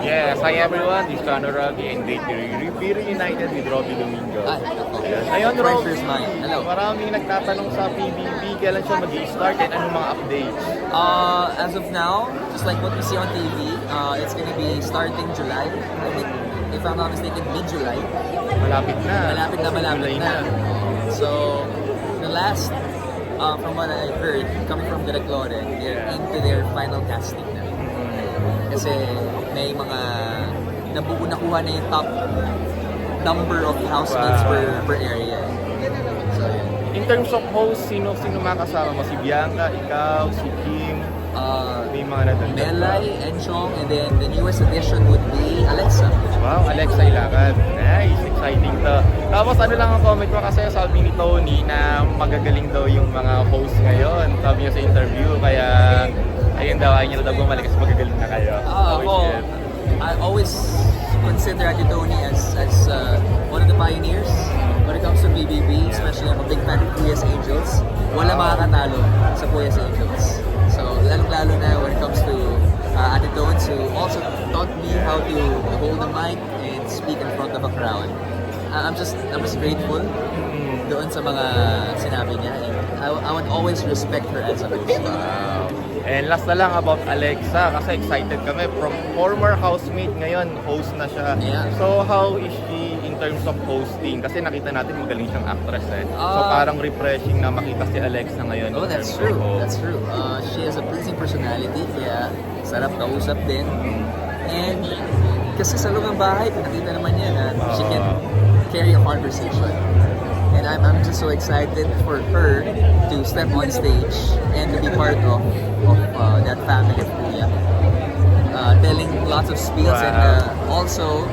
Yes, hi everyone. This is Connor Ruggie and be reunited with Robbie Domingo. Ako. Yes. Ayun, Robbie. Pleasure's mine. Hello. Maraming nagtatanong sa PBB kailan siya mag-start and anong mga updates. Uh, as of now, just like what we see on TV, uh, it's gonna be starting July. I think, if I'm not mistaken, mid-July. Malapit na. Malapit na, malapit July na. So, the last, uh, from what I heard, coming from Direct Lore, they're into their final casting na. Kasi may mga nabuo nakuha na yung top number of housemates Wow. per, per area. So, yun. In terms of host, sino sino makasama mo? Si Bianca, ikaw, si Kim, Uh, may mga natanda. Melay, Enchong, and then the newest addition would be Alexa. Wow, Alexa Ilagan. Nice, exciting to. Tapos ano lang ang comment mo kasi sabi ni Tony na magagaling daw yung mga host ngayon. Sabi niya sa interview, kaya ayun daw, ayun niya daw bumalik kasi magagaling na kayo. Ah, How is ako? I always consider Ate Tony as, as uh, one of the pioneers when it comes to BBB, especially I'm a big fan of Puyas Angels. Wala Wow. makakatalo sa Puyas Angels. So, lalo-lalo na when it comes to uh, Ate Tones who also taught me how to hold a mic and speak in front of a crowd. Uh, I'm just I'm just grateful Mm. Doon sa mga sinabi niya. And I, I would always respect her as a host. Wow. And last na lang about Alexa kasi excited kami from former housemate ngayon host na siya. Yeah. So how is she in terms of hosting? Kasi nakita natin magaling siyang actress eh. so Ah. parang refreshing na makita si Alexa ngayon. Oh, in that's terms of true. host. That's true. Uh, she has a pleasing personality, kaya sarap kausap din. And kasi sa loob ng bahay, nakita naman niya na she can carry a conversation. And I'm, I'm just so excited for her to step on stage and to be part of, of uh, that family of Kuya. Uh, telling lots of spiels and uh, also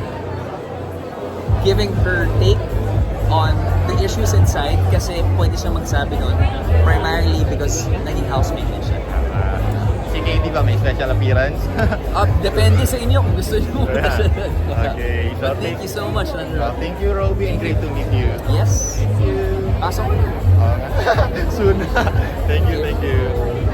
giving her take on the issues inside kasi pwede siya magsabi nun primarily because naging housemate din siya. Si Katie ba may special appearance? Uh, depende sa inyo kung gusto niyo. Okay, But thank you so much, Andrew. thank you, Robbie, and great to meet you. Yes. Thank you. Pasok na. Uh, soon. thank you, thank you.